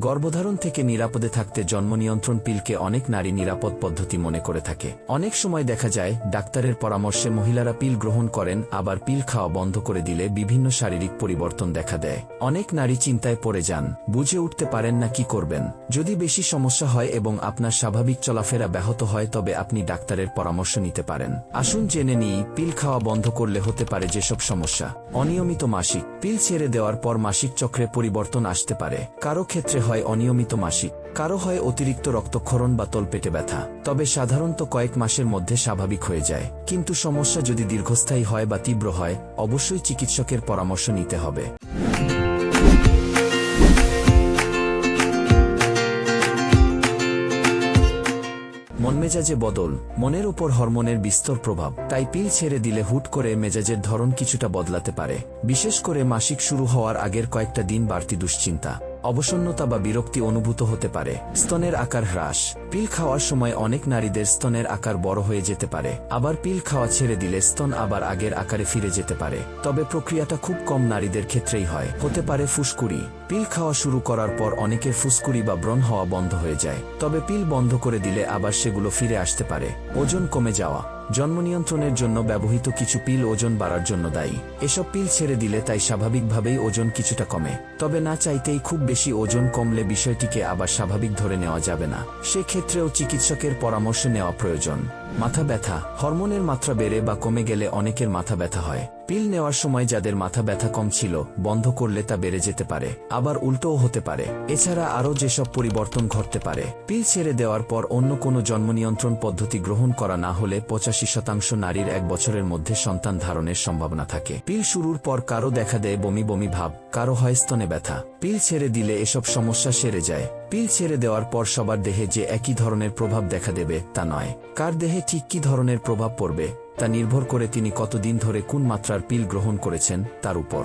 গর্ভধারণ থেকে নিরাপদে থাকতে জন্ম নিয়ন্ত্রণ পিলকে অনেক নারী নিরাপদ পদ্ধতি মনে করে থাকে। অনেক সময় দেখা যায়, ডাক্তারের পরামর্শে মহিলারা পিল গ্রহণ করেন, আবার পিল খাওয়া বন্ধ করে দিলে বিভিন্ন শারীরিক পরিবর্তন দেখা দেয়। অনেক নারী চিন্তায় পড়ে যান, বুঝে উঠতে পারেন না কি করবেন। যদি বেশি সমস্যা হয় এবং আপনার স্বাভাবিক চলাফেরা ব্যাহত হয়, তবে আপনি ডাক্তারের পরামর্শ নিতে পারেন। আসুন জেনে নিই, পিল খাওয়া বন্ধ করলে হতে পারে যেসব সমস্যা। অনিয়মিত মাসিক, পিল ছেড়ে দেওয়ার পর মাসিক চক্রে পরিবর্তন আসতে পারে। কারও ক্ষেত্রে হয় অনিয়মিত মাসিক কারও হয় অতিরিক্ত রক্তক্ষরণ বা তলপেটে ব্যথা, তবে সাধারণত কয়েক মাসের মধ্যে স্বাভাবিক হয়ে যায়। কিন্তু সমস্যা যদি দীর্ঘস্থায়ী হয় বা তীব্র হয়, অবশ্যই চিকিৎসকের পরামর্শ নিতে হবে। মেজাজে বদল, মনের উপর হরমোনের বিস্তর প্রভাব, তাই পিল ছেড়ে দিলে হুট করে মেজাজের ধরন কিছুটা বদলাতে পারে। বিশেষ করে মাসিক শুরু হওয়ার আগের কয়েকটা দিন বাড়তি দুশ্চিন্তা। অবসন্নতা বা বিরক্তি অনুভূত হতে পারে। স্তনের আকার হ্রাস। পিল খাওয়ার সময় অনেক নারীদের স্তনের আকার বড় হয়ে যেতে পারে। আবার পিল খাওয়া ছেড়ে দিলে স্তন আবার আগের আকারে ফিরে যেতে পারে। তবে প্রক্রিয়াটা খুব কম নারীদের ক্ষেত্রেই হয়। হতে পারে ফুসকুড়ি। পিল খাওয়া শুরু করার পর অনেকের ফুসকুড়ি বা ব্রণ হওয়া বন্ধ হয়ে যায়। তবে পিল বন্ধ করে দিলে আবার সেগুলো ফিরে আসতে পারে। ওজন কমে যাওয়া। জন্ম নিয়ন্ত্রণের জন্য ব্যবহৃত কিছু পিল ওজন বাড়ার জন্য দায়ী। এসব পিল ছেড়ে দিলে তাই স্বাভাবিকভাবেই ওজন কিছুটা কমে। তবে না চাইতেই খুব বেশি ওজন কমলে বিষয়টিকে আবার স্বাভাবিক ধরে নেওয়া যাবে না। সেক্ষেত্রেও চিকিৎসকের পরামর্শ নেওয়া প্রয়োজন। মাথা ব্যথা, হরমোনের মাত্রা বেড়ে বা কমে গেলে অনেকের মাথা ব্যথা হয়। পিল নেওয়ার সময় যাদের মাথা ব্যথা কম ছিল, বন্ধ করলে তা বেড়ে যেতে পারে, আবার উল্টোও হতে পারে। এছাড়া আরও যেসব পরিবর্তন ঘটতে পারে, পিল ছেড়ে দেওয়ার পর অন্য কোনো জন্ম নিয়ন্ত্রণ পদ্ধতি গ্রহণ করা না হলে পঁচাশি শতাংশ নারীর এক বছরের মধ্যে সন্তান ধারণের সম্ভাবনা থাকে। পিল শুরুর পর কারও দেখা দেয় বমি বমি ভাব কারও হয় স্তনে ব্যথা। পিল ছেড়ে দিলে এসব সমস্যা সেরে যায়। পিল ছেড়ে দেওয়ার পর সবার দেহে যে একই ধরনের প্রভাব দেখা দেবে তা নয়। কার দেহে ঠিক কী ধরনের প্রভাব পড়বে, তা নির্ভর করে তিনি কতদিন ধরে কোন মাত্রার পিল গ্রহণ করেছেন তার উপর।